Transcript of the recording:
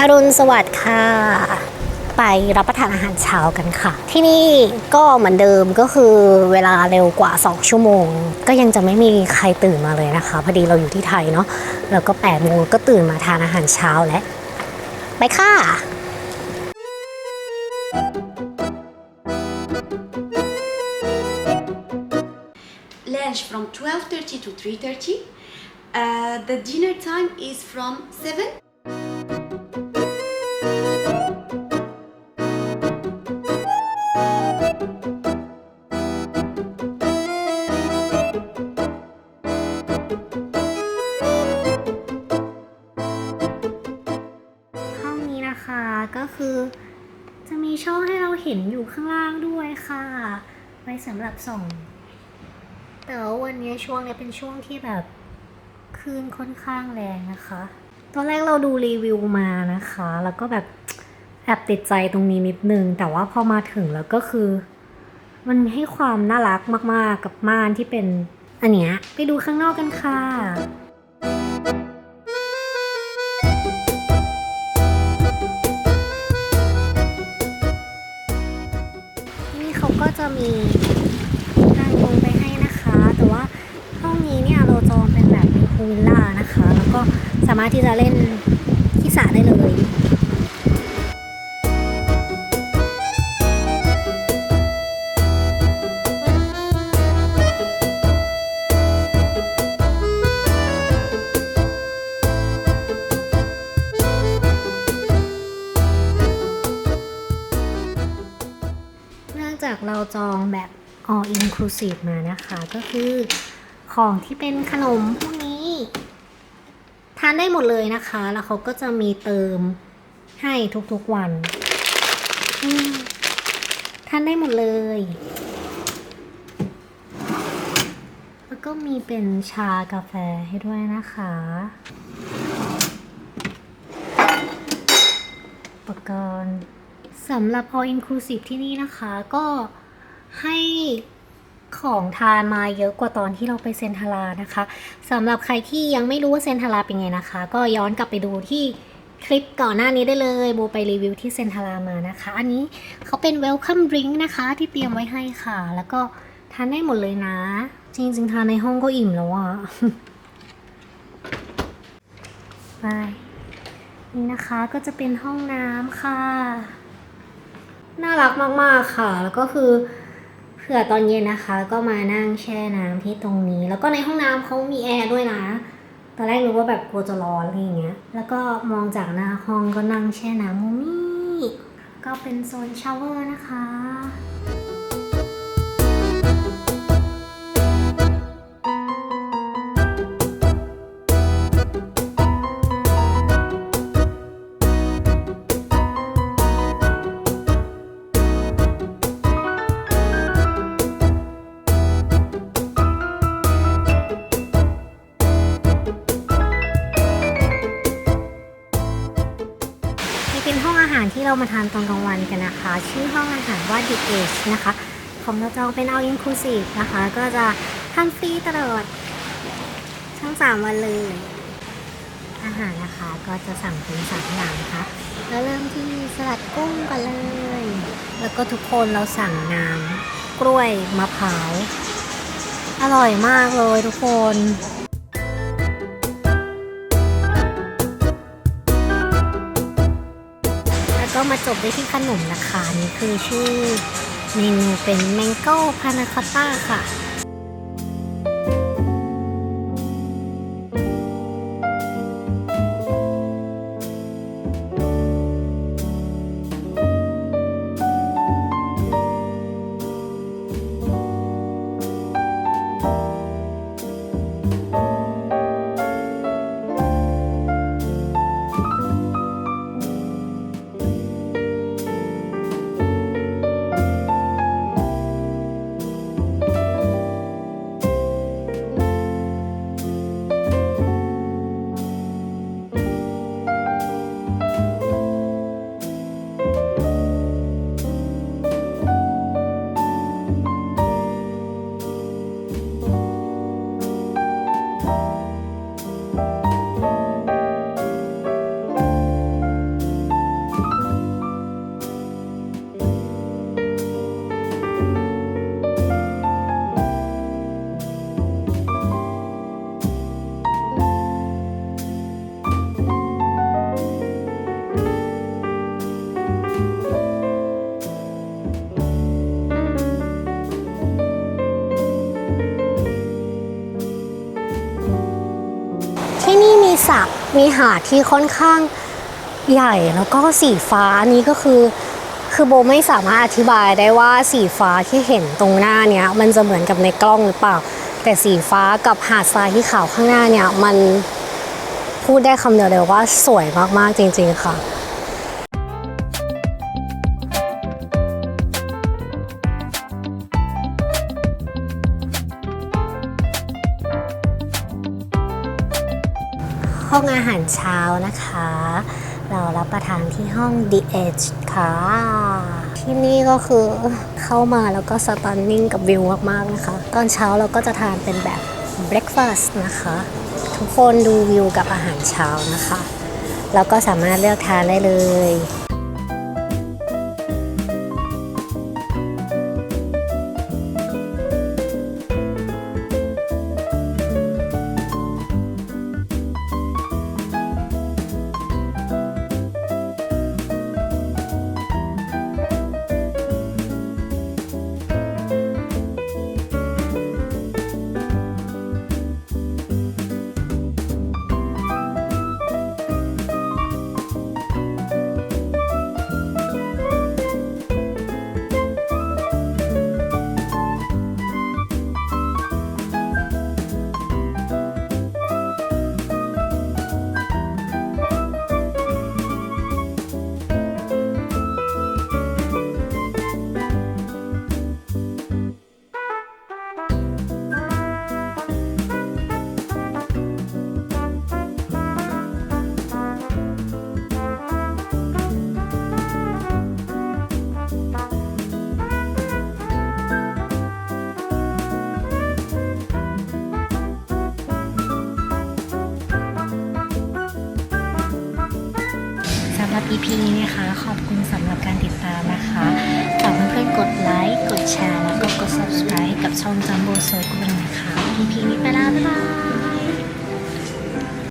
อรุณสวัสดิ์ค่ะ ไปรับประทานอาหารเช้ากันค่ะ ที่นี่ก็เหมือนเดิมก็คือเวลาเร็วกว่า 2 ชั่วโมง ก็ยังจะไม่มีใครตื่นมาเลยนะคะ พอดีเราอยู่ที่ไทยเนาะแล้วก็8โมงก็ตื่นมาทานอาหารเช้าแล้วไปค่ะ lunch from 12.30 to 3.30 uh, the dinner time is from 7 ก็คือ จะมีช่องให้เราเห็นอยู่ข้างล่างด้วยค่ะ ไว้สำหรับส่อง แต่ว่าวันนี้ช่วงเนี้เป็นช่วงที่แบบคลื่นค่อนข้างแรงนะคะ ตอนแรกเราดูรีวิวมานะคะ แล้วก็แบบแอบติดใจตรงนี้นิดนึง แต่ว่าพอมาถึงแล้วก็คือ มันให้ความน่ารักมาก ๆ กับม่านที่เป็นอันเนี้ยไปดูข้างนอกกันค่ะ จะมีทางลงไปให้นะคะ แต่ว่าห้องนี้เนี่ยเราจองเป็นแบบพูลวิลล่านะคะ แล้วก็สามารถที่จะเล่น จากเราจองแบบ all inclusive มานะคะ ก็คือของที่เป็นขนมพวกนี้ ทานได้หมดเลยนะคะ แล้วเขาก็จะมีเติมให้ทุกๆวันทานได้หมดเลย แล้วก็มีเป็นชากาแฟให้ด้วยนะคะ อุปกรณ์ สำหรับ all inclusive ที่นี่นะคะก็ให้ของทานมาเยอะกว่าตอนที่เราไปเซนทารานะคะสำหรับใครที่ยังไม่รู้ว่าเซนทาราเป็นไงนะคะ ก็ย้อนกลับไปดูที่คลิปก่อนหน้านี้ได้เลยโบไปรีวิวที่เซนทารามานะคะ อันนี้เขาเป็น welcome drink นะคะที่เตรียมไว้ให้ค่ะ แล้วก็ทานได้หมดเลยนะ จริงๆทานในห้องก็อิ่มแล้วอะไปนี่นะคะก็จะเป็นห้องน้ำค่ะ รักมากๆค่ะ แล้วก็คือเผื่อตอนเย็นนะคะ ก็มานั่งแช่น้ำที่ตรงนี้ แล้วก็ในห้องน้ำเขามีแอร์ด้วยนะตอนแรกนึกว่าแบบกลัวจะร้อนอะไรอย่างเงี้ย แล้วก็มองจากหน้าห้องก็นั่งแช่น้ำมูมี่ก็เป็นโซนชาวเวอร์นะคะ เรามาทานตอนกลางวันกันนะคะ ชื่อห้องอาหารว่า The Age นะคะ ของเราจองเป็น all inclusive นะคะ ก็จะทานฟรีตลอดทั้ง3วันเลย อาหารนะคะก็จะสั่งเป็นสามอย่างนะคะแล้วเริ่มที่สลัดกุ้งก่อนเลย แล้วก็ทุกคนเราสั่งน้ำกล้วยมะพร้าวอร่อยมากเลยทุกคน ก็มาจบด้วยที่ขนมนะคะนี่คือชื่อเมนูเป็นแมงโก้พานาคอตต้าค่ะ สระมีหาดที่ค่อนข้างใหญ่แล้วก็สีฟ้านี้ก็คือ คือโบไม่สามารถอธิบายได้ว่าสีฟ้าที่เห็นตรงหน้าเนี้ยมันจะเหมือนกับในกล้องหรือเปล่า แต่สีฟ้ากับหาดทรายที่ขาวข้างหน้าเนี่ยมันพูดได้คำเดียวเลยว่าสวยมากๆจริง ๆค่ะ ห้องอาหารเช้านะคะ เรารับประทานที่ห้อง The Edge ค่ะ ที่นี่ก็คือเข้ามาแล้วก็สตันนิ่งกับวิวมากๆนะคะ ตอนเช้าเราก็จะทานเป็นแบบ breakfast นะคะ ทุกคนดูวิวกับอาหารเช้านะคะ แล้วก็สามารถเลือกทานได้เลย รับ EP นี้นะคะ ขอบคุณสำหรับการติดตามนะคะฝากเพื่อนๆกดไลค์ กดแชร์ แล้วก็กด subscribe กับช่อง Jumbo Circle นะคะ EP นี้ไปแล้วบ๊ายบาย